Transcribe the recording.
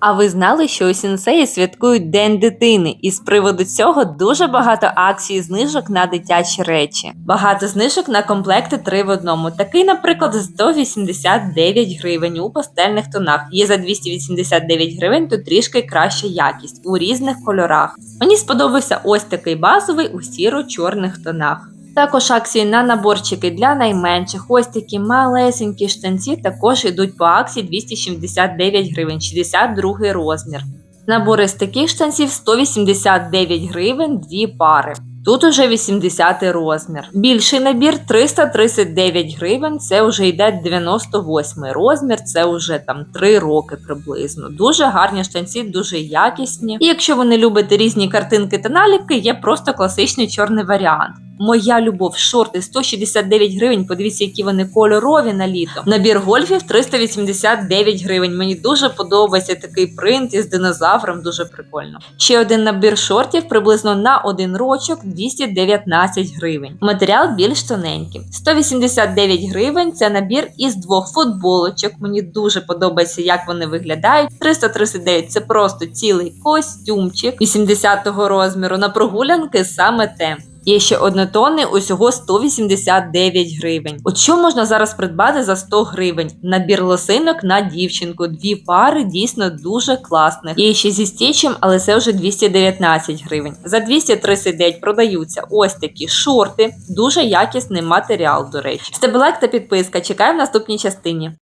А ви знали, що у сінсеї святкують День дитини, і з приводу цього дуже багато акцій знижок на дитячі речі. Багато знижок на комплекти 3 в одному. Такий, наприклад, за 189 гривень у пастельних тонах. Є за 289 гривень, то трішки краща якість у різних кольорах. Мені сподобався ось такий базовий у сіро-чорних тонах. Також акції на наборчики для найменших. Ось такі малесенькі штанці також йдуть по акції 279 гривень, 62 розмір. Набори з таких штанців 189 гривень, дві пари. Тут уже 80 розмір. Більший набір 339 гривень. Це вже йде 98 розмір. Це вже там 3 роки приблизно. Дуже гарні штанці, дуже якісні. І якщо ви не любите різні картинки та наліпки, є просто класичний чорний варіант. Моя любов, шорти 169 гривень. Подивіться, які вони кольорові на літо. Набір гольфів 389 гривень. Мені дуже подобається такий принт із динозавром, дуже прикольно. Ще один набір шортів приблизно на один рочок 219 гривень. Матеріал більш тоненький. 189 гривень це набір із двох футболочок. Мені дуже подобається, як вони виглядають. 339 це просто цілий костюмчик 80-го розміру. На прогулянки саме те. Є ще однотонний, усього 189 гривень. От що можна зараз придбати за 100 гривень? Набір лосинок на дівчинку. Дві пари дійсно дуже класних. Є ще зі стічем, але це вже 219 гривень. За 239 продаються ось такі шорти, дуже якісний матеріал, до речі. З лайк та підписка. Чекаю в наступній частині.